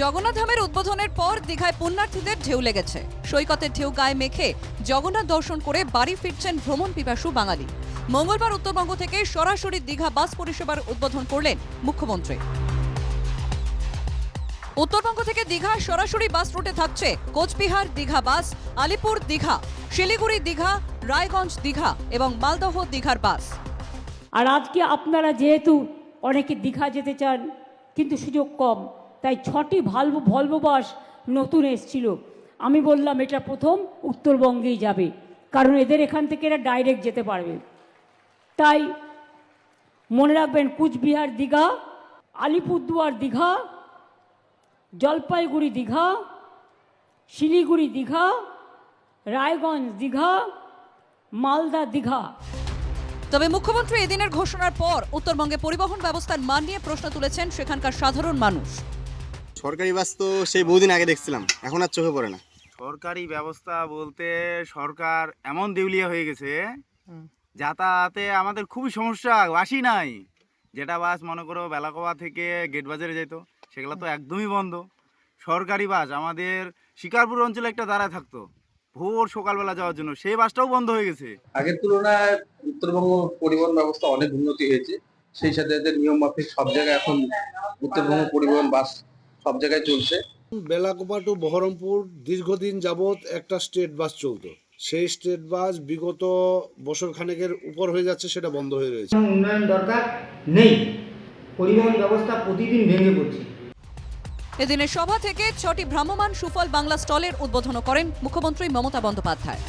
জগন্নাথ ধামের উদ্বোধনের পর দীঘায় পুণ্যার্থীদের ঢেউ লেগেছে। সৈকতের ঢেউ গায়ে মেখে জগন্নাথ দর্শন করে বাড়ি ফিরছেন ভ্রমণ পিপাসু বাঙালি। মঙ্গলবার উত্তরবঙ্গ থেকে সরাসরি দীঘা বাস পরিষেবার উদ্বোধন করলেন মুখ্যমন্ত্রী। উত্তরবঙ্গ থেকে দীঘা সরাসরি বাস রুটে থাকছে কোচবিহার দীঘা বাস, আলিপুর দীঘা, শিলিগুড়ি দীঘা, রায়গঞ্জ দীঘা এবং মালদহ দীঘার বাস। আর আজকে আপনারা যেহেতু অনেকে দীঘা যেতে চান, কিন্তু সুযোগ কম। তাই ছটি ভালভো ভলভো বাস নতুন এসছিল। আমি বললাম, এটা প্রথম, উত্তরবঙ্গেই যাবে। কারণ এদের এখান থেকে এরা ডাইরেক্ট যেতে পারবে। তাই মনে রাখবেন, কুচবিহার দীঘা, আলিপুরদুয়ার দীঘা, জলপাইগুড়ি দীঘা, শিলিগুড়ি দীঘা, রায়গঞ্জ দীঘা, মালদা দীঘা। তবে মুখ্যমন্ত্রী এদিনের ঘোষণার পর উত্তরবঙ্গে পরিবহন ব্যবস্থার মান নিয়ে প্রশ্ন তুলেছেন সেখানকার সাধারণ মানুষ। সরকারি বাস তো সেই বহুদিন আগে দেখছিলাম এখন আর চোখে পড়ে না। সরকারি ব্যবস্থা বলতে সরকার এমন দেউলিয়া হয়ে গেছে যাতায়াতে আমাদের খুবই সমস্যা বাসই নাই। যেটা বাস মনে করো বেলাকোয়া থেকে গেট বাজারে যেত সেগুলো তো একদমই বন্ধ। সরকারি বাস আমাদের শিকারপুর অঞ্চলে একটা দাঁড়ায় থাকতো ভোর সকালবেলা যাওয়ার জন্য সেই বাসটাও বন্ধ হয়ে গেছে। আগের তুলনায় উত্তরবঙ্গ পরিবহন ব্যবস্থা অনেক উন্নতি হয়েছে সেই সাথে নিয়ম মাফিক সব জায়গায় এখন উত্তরবঙ্গ পরিবহন বাস সব জায়গায় চলছে। বেলাকোপা টু বহরমপুর দীর্ঘদিন যাবৎ একটা স্টেট বাস চলতো। সেই স্টেট বাস বিগত বছর খানেকের উপর হয়ে যাচ্ছে সেটা বন্ধ হয়ে রয়েছে। উন্নয়ন দরকার নেই। পরিবহন ব্যবস্থা প্রতিদিন ভেঙে পড়ছে। এদিনের সভা থেকে ছটি ভ্রাম্যমান সুফল বাংলা স্টলের উদ্বোধন করেন মুখ্যমন্ত্রী Mamata Bandyopadhyay.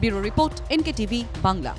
Bureau report NK TV Bangla.